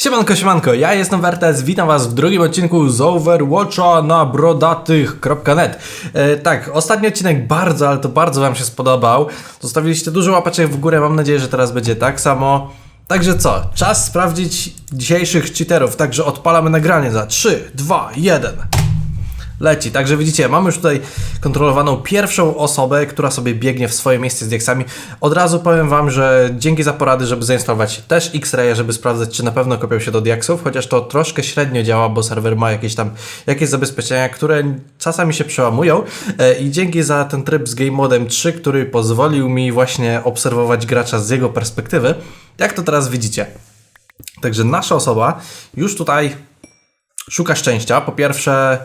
Siemanko, siemanko, ja jestem Wertes, witam was w drugim odcinku z Overwatcha na brodatych.net e, Tak, ostatni odcinek bardzo, ale to bardzo wam się spodobał. Zostawiliście dużo łapaczek w górę, mam nadzieję, że teraz będzie tak samo. Także co, czas sprawdzić dzisiejszych cheaterów, także odpalamy nagranie za 3, 2, 1 leci. Także widzicie, mamy już tutaj kontrolowaną pierwszą osobę, która sobie biegnie w swoje miejsce z diaksami. Od razu powiem Wam, że dzięki za porady, żeby zainstalować też X-Raya, żeby sprawdzać, czy na pewno kopią się do diaksów, chociaż to troszkę średnio działa, bo serwer ma jakieś tam jakieś zabezpieczenia, które czasami się przełamują E, i dzięki za ten tryb z Game Modem 3, który pozwolił mi właśnie obserwować gracza z jego perspektywy, jak to teraz widzicie. Także nasza osoba już tutaj szuka szczęścia. Po pierwsze,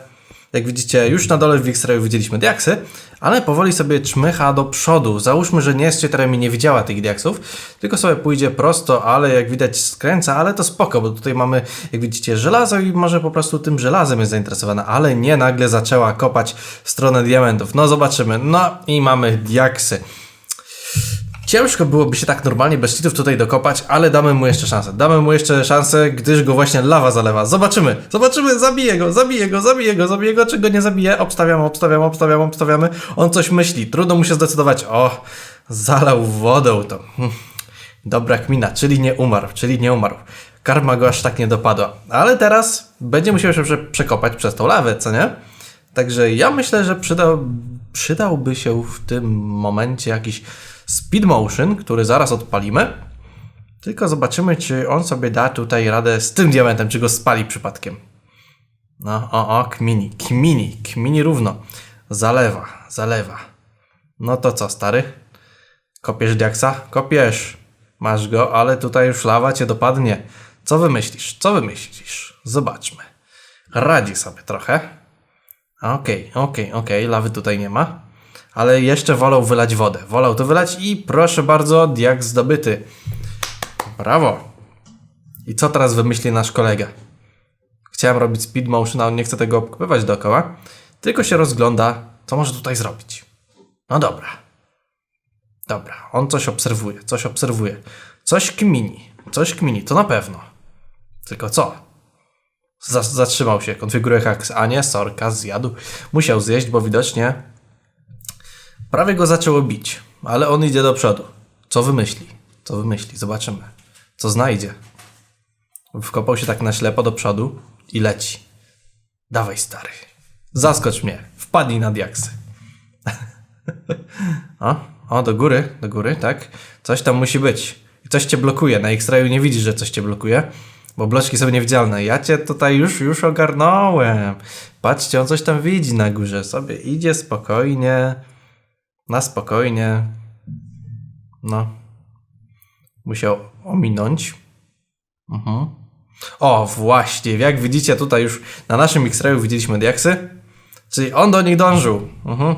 jak widzicie, już na dole w X-Rayu widzieliśmy diaksy, ale powoli sobie czmycha do przodu. Załóżmy, że nie jest cheaterem i nie widziała tych diaksów, tylko sobie pójdzie prosto, ale jak widać skręca, ale to spoko, bo tutaj mamy, jak widzicie, żelazo i może po prostu tym żelazem jest zainteresowana, ale nie nagle zaczęła kopać w stronę diamentów. No zobaczymy. No i mamy diaksy. Ciężko byłoby się tak normalnie bez cheatów tutaj dokopać, ale damy mu jeszcze szansę. Damy mu jeszcze szansę, gdyż go właśnie lawa zalewa. Zobaczymy, zobaczymy, zabiję go, zabiję go, zabiję go, zabiję go, czy go nie zabiję. Obstawiamy, obstawiamy, obstawiamy, obstawiamy. On coś myśli, trudno mu się zdecydować. O, zalał wodą to. Hm. Dobra kmina, czyli nie umarł, czyli nie umarł. Karma go aż tak nie dopadła. Ale teraz będzie musiał się prze- przekopać przez tą lawę, co nie? Także ja myślę, że przydał, przydałby się w tym momencie jakiś speed motion, który zaraz odpalimy. Tylko zobaczymy, czy on sobie da tutaj radę z tym diamentem, czy go spali przypadkiem. No, o, o, kmini, kmini, kmini równo. Zalewa, zalewa. No to co, stary? Kopiesz diaksa? Kopiesz. Masz go, ale tutaj już lawa cię dopadnie. Co wymyślisz? Co wymyślisz? Zobaczmy. Radzi sobie trochę. Okej, okej, okej, lawy tutaj nie ma. Ale jeszcze wolał wylać wodę. Wolał to wylać i proszę bardzo, diak zdobyty. Brawo. I co teraz wymyśli nasz kolega? Chciałem robić speed motion, a on nie chce tego obkopywać dookoła, tylko się rozgląda, co może tutaj zrobić. No dobra. Dobra, on coś obserwuje, coś obserwuje. Coś kmini, coś kmini, to na pewno. Tylko co? Zatrzymał się, konfiguruje haks, a nie, sorka, zjadł. Musiał zjeść, bo widocznie prawie go zaczęło bić, ale on idzie do przodu. Co wymyśli? Co wymyśli? Zobaczymy. Co znajdzie? Wkopał się tak na ślepo do przodu i leci. Dawaj, stary. Zaskocz mnie. Wpadnij na diaksy. o, o, do góry, do góry, tak. Coś tam musi być. Coś cię blokuje. Na X-rayu nie widzisz, że coś cię blokuje, bo bloczki są niewidzialne. Ja cię tutaj już, już ogarnąłem. Patrzcie, on coś tam widzi na górze. Sobie idzie spokojnie. Na spokojnie. No. Musiał ominąć. Mhm. O, właśnie, jak widzicie tutaj już na naszym X-rayu widzieliśmy diaksy, czyli on do nich dążył. Mhm.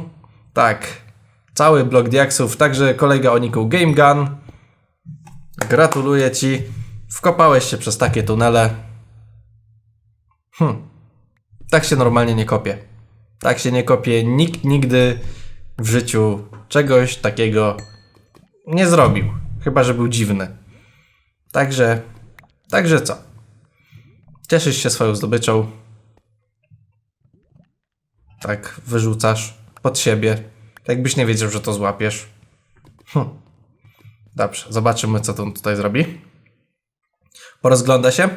Tak, cały blok diaksów, także kolega Oniku Game Gun. Gratuluję ci, wkopałeś się przez takie tunele. Hm. Tak się normalnie nie kopie. Tak się nie kopie, nikt nigdy w życiu czegoś takiego nie zrobił. Chyba, że był dziwny. Także, także co? Cieszysz się swoją zdobyczą. Tak, wyrzucasz pod siebie. Jakbyś nie wiedział, że to złapiesz. Hm. Dobrze, zobaczymy, co on tutaj zrobi. Porozgląda się.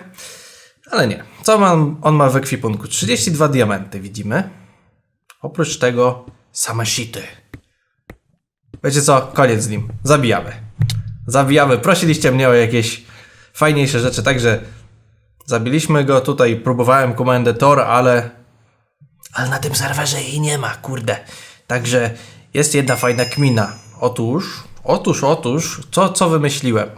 Ale nie. Co mam, on ma w ekwipunku? 32 diamenty, widzimy. Oprócz tego same shity. Wiecie co? Koniec z nim. Zabijamy. Zabijamy. Prosiliście mnie o jakieś fajniejsze rzeczy, także zabiliśmy go. Tutaj próbowałem komendę Tor, ale... Ale na tym serwerze jej nie ma, kurde. Także jest jedna fajna kmina. Otóż, otóż, otóż, co, co wymyśliłem?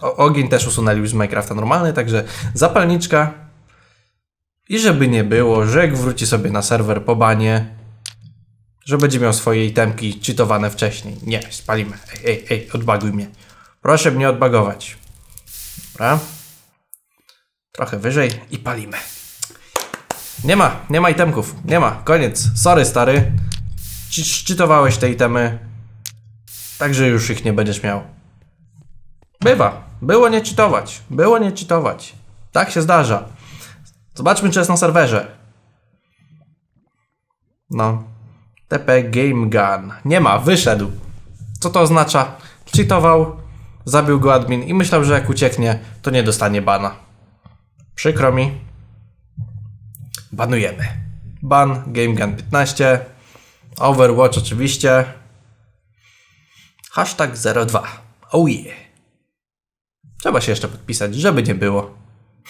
O, ogień też usunęli już z Minecrafta normalny, także zapalniczka. I żeby nie było, że jak wróci sobie na serwer po banie, że będzie miał swoje itemki cheatowane wcześniej. Nie, spalimy. Ej, ej, ej, odbaguj mnie. Proszę mnie odbagować. Dobra. Trochę wyżej i palimy. Nie ma, nie ma itemków. Nie ma, koniec. Sorry, stary. Cheatowałeś te itemy. Także już ich nie będziesz miał. Bywa. Było nie cheatować. Było nie cheatować. Tak się zdarza. Zobaczmy, czy jest na serwerze. No. TP Game Gun. Nie ma, wyszedł. Co to oznacza? Cheatował, zabił go admin i myślał, że jak ucieknie, to nie dostanie bana. Przykro mi. Banujemy. Ban, Game Gun 15. Overwatch oczywiście. Hashtag 02. Oh yeah. Trzeba się jeszcze podpisać, żeby nie było.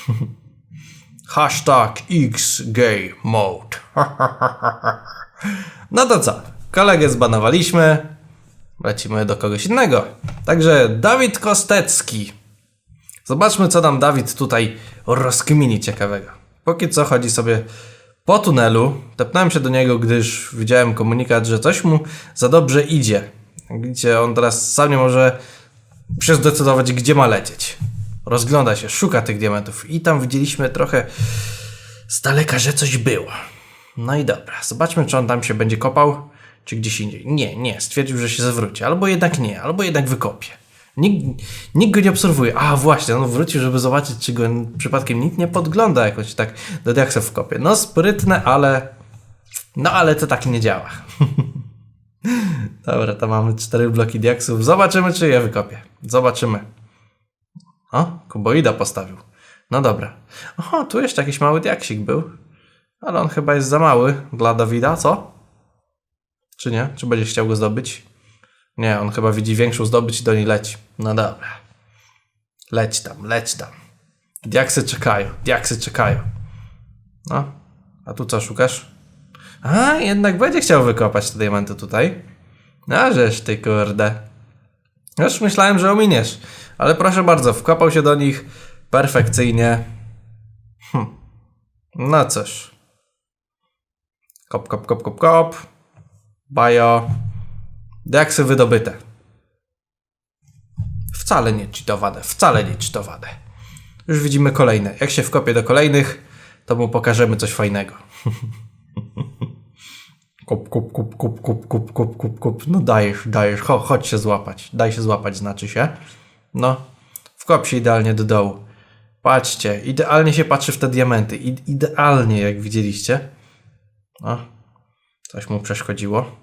Hashtag XGay Mode. no to co? Kolegę zbanowaliśmy. Lecimy do kogoś innego. Także Dawid Kostecki. Zobaczmy, co nam Dawid tutaj rozkmini ciekawego. Póki co chodzi sobie po tunelu. Tepnąłem się do niego, gdyż widziałem komunikat, że coś mu za dobrze idzie. Widzicie, on teraz sam nie może się zdecydować, gdzie ma lecieć. Rozgląda się, szuka tych diamentów. I tam widzieliśmy trochę z daleka, że coś było. No i dobra, zobaczmy, czy on tam się będzie kopał, czy gdzieś indziej. Nie, nie, stwierdził, że się zawróci. Albo jednak nie, albo jednak wykopie. Nikt, nikt go nie obserwuje. A właśnie, on wrócił, żeby zobaczyć, czy go przypadkiem nikt nie podgląda jakoś tak do diaksów w kopie. No sprytne, ale... No ale to tak nie działa. Dobra, to mamy cztery bloki diaksów. Zobaczymy, czy je wykopię. Zobaczymy. O, kuboida postawił. No dobra. Oho, tu jeszcze jakiś mały diaksik był. Ale on chyba jest za mały dla Dawida, co? Czy nie? Czy będzie chciał go zdobyć? Nie, on chyba widzi większą zdobycz i do niej leci. No dobra. Leć tam, leć tam. Diaksy czekają, diaksy czekają. No, a tu co szukasz? A, jednak będzie chciał wykopać te diamenty tutaj. A, żeż ty kurde. Już myślałem, że ominiesz. Ale proszę bardzo, wkopał się do nich perfekcyjnie. Hm. No cóż. Kop, kop, kop, kop, kop. Bio. Diaksy wydobyte. Wcale nie cheatowane, wcale nie cheatowane. Już widzimy kolejne. Jak się wkopie do kolejnych, to mu pokażemy coś fajnego. Kup, kup, kup, kup, kup, kup, kup, kup, kup. No dajesz, dajesz. Cho, chodź się złapać. Daj się złapać, znaczy się. No. Wkop się idealnie do dołu. Patrzcie, idealnie się patrzy w te diamenty. I, idealnie, jak widzieliście. O, coś mu przeszkodziło.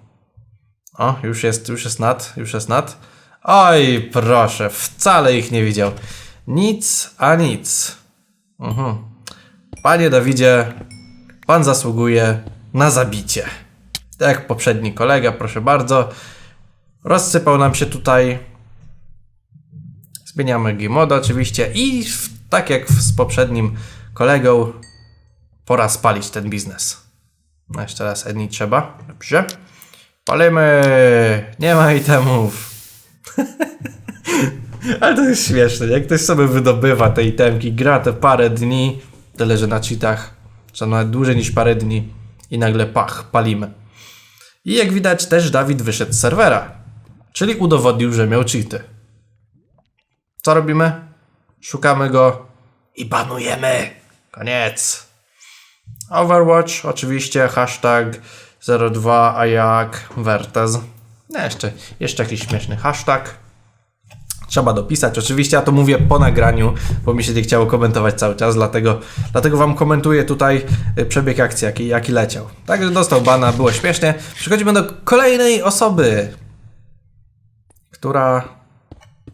O, już jest, już jest nad, już jest nad. Oj, proszę, wcale ich nie widział. Nic, a nic. Mhm. Panie Dawidzie, pan zasługuje na zabicie. Tak jak poprzedni kolega, proszę bardzo. Rozsypał nam się tutaj. Zmieniamy Gmoda oczywiście i w, tak jak z poprzednim kolegą, pora spalić ten biznes. No jeszcze raz Edni trzeba. Dobrze. Palimy! Nie ma itemów. Ale to jest śmieszne, jak ktoś sobie wydobywa te itemki, gra te parę dni, tyle że na cheatach, czy nawet dłużej niż parę dni i nagle pach, palimy. I jak widać też Dawid wyszedł z serwera, czyli udowodnił, że miał cheaty. Co robimy? Szukamy go i banujemy. Koniec. Overwatch, oczywiście, hashtag 02 a jak Vertez. No jeszcze, jeszcze jakiś śmieszny hashtag. Trzeba dopisać. Oczywiście ja to mówię po nagraniu, bo mi się nie chciało komentować cały czas, dlatego, dlatego wam komentuję tutaj y, przebieg akcji, jaki, jaki leciał. Także dostał bana, było śmiesznie. Przechodzimy do kolejnej osoby, która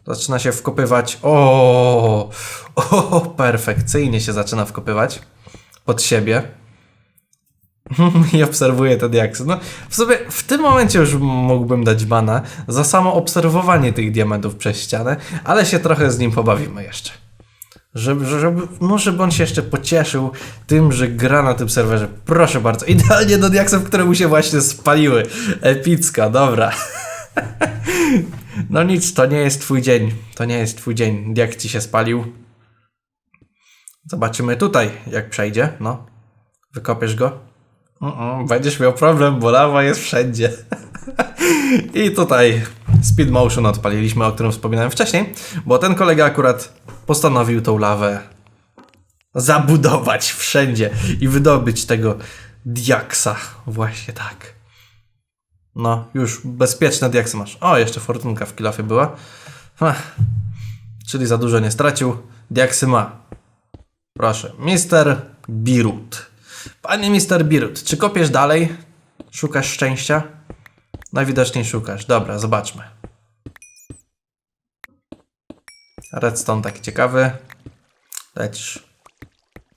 zaczyna się wkopywać. O, o, perfekcyjnie się zaczyna wkopywać pod siebie. I obserwuję te diaksy. No, w sobie w tym momencie już mógłbym dać bana za samo obserwowanie tych diamentów przez ścianę, ale się trochę z nim pobawimy jeszcze. Żeby, żeby, no, żeby on się jeszcze pocieszył tym, że gra na tym serwerze. Proszę bardzo. Idealnie do diaksów, które mu się właśnie spaliły. Epicka, dobra. No nic, to nie jest twój dzień. To nie jest twój dzień. Diak ci się spalił. Zobaczymy tutaj, jak przejdzie. No. Wykopiesz go. Będziesz miał problem, bo lawa jest wszędzie. I tutaj speed motion odpaliliśmy, o którym wspominałem wcześniej, bo ten kolega akurat postanowił tą lawę zabudować wszędzie i wydobyć tego diaksa. Właśnie tak. No, już bezpieczne diaksy masz. O, jeszcze fortunka w kilafie była. Czyli za dużo nie stracił. Diaksy ma. Proszę, Mister Birut. Panie Mister Birut, czy kopiesz dalej? Szukasz szczęścia? Najwidoczniej szukasz. Dobra, zobaczmy. Redstone taki ciekawy. Lecisz.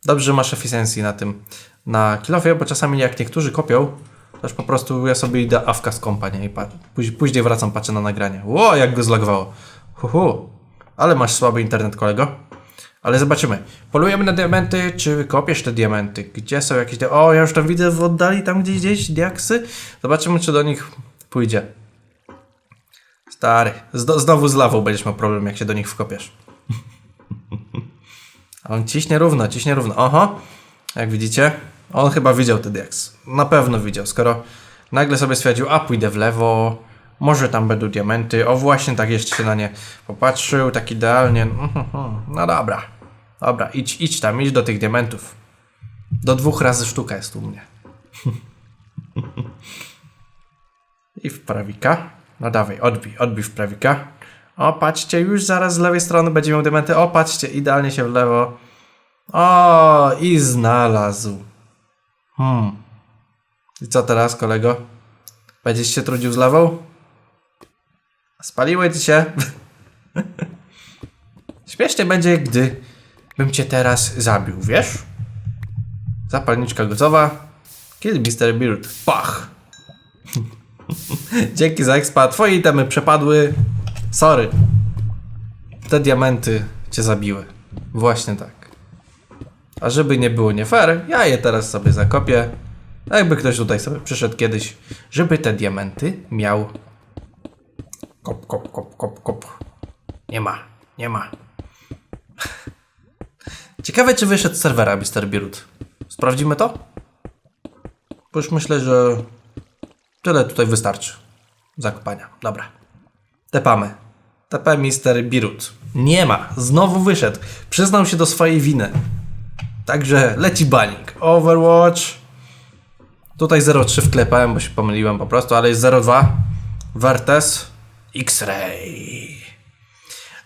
Dobrze, że masz efficiency na tym, na kilofie, bo czasami jak niektórzy kopią, już po prostu ja sobie idę awka z kompa, nie? I później wracam, patrzę na nagranie. Ło, jak go zlogowało. Hu, hu. Ale masz słaby internet, kolego. Ale zobaczymy. Polujemy na diamenty, czy kopiesz te diamenty? Gdzie są jakieś... O, ja już tam widzę w oddali, tam gdzieś, gdzieś diaksy. Zobaczymy, czy do nich pójdzie. Stary, zdo- znowu z lawą będziesz miał problem, jak się do nich wkopiesz. On ciśnie równo, ciśnie równo. Oho, jak widzicie, on chyba widział ten diaks. Na pewno widział, skoro nagle sobie stwierdził, a pójdę w lewo, może tam będą diamenty. O właśnie, tak jeszcze się na nie popatrzył, tak idealnie. No dobra, dobra, idź, idź tam, idź do tych diamentów. Do dwóch razy sztuka jest u mnie. I w prawika. No dawaj, odbij, odbij w prawika. O, patrzcie, już zaraz z lewej strony będzie miał diamenty. O, patrzcie, idealnie się w lewo. O, i znalazł. Hmm. I co teraz, kolego? Będziesz się trudził z lewą? Spaliły ci się. Śmiesznie będzie, gdy bym cię teraz zabił, wiesz? Zapalniczka gotowa. Kill Mr. Beard. Pach! Dzięki za expa. Twoje itemy przepadły. Sorry. Te diamenty cię zabiły. Właśnie tak. A żeby nie było nie fair, ja je teraz sobie zakopię. Jakby ktoś tutaj sobie przyszedł kiedyś, żeby te diamenty miał. Kop, kop, kop, kop, kop. Nie ma, nie ma. Ciekawe, czy wyszedł z serwera Mr. Birut. Sprawdzimy to? Bo już myślę, że tyle tutaj wystarczy. Zakopania. Dobra. Tepamy. TP Mr. Birut. Nie ma. Znowu wyszedł. Przyznał się do swojej winy. Także leci banik. Overwatch. Tutaj 0,3 wklepałem, bo się pomyliłem po prostu, ale jest 0,2. Vertes. X-Ray.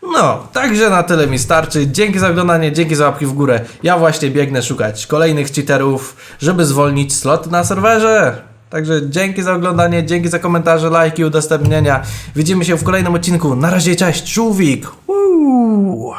No, także na tyle mi starczy. Dzięki za oglądanie, dzięki za łapki w górę. Ja właśnie biegnę szukać kolejnych cheaterów, żeby zwolnić slot na serwerze. Także dzięki za oglądanie, dzięki za komentarze, lajki, udostępnienia. Widzimy się w kolejnym odcinku. Na razie, cześć, człowiek. Uuu.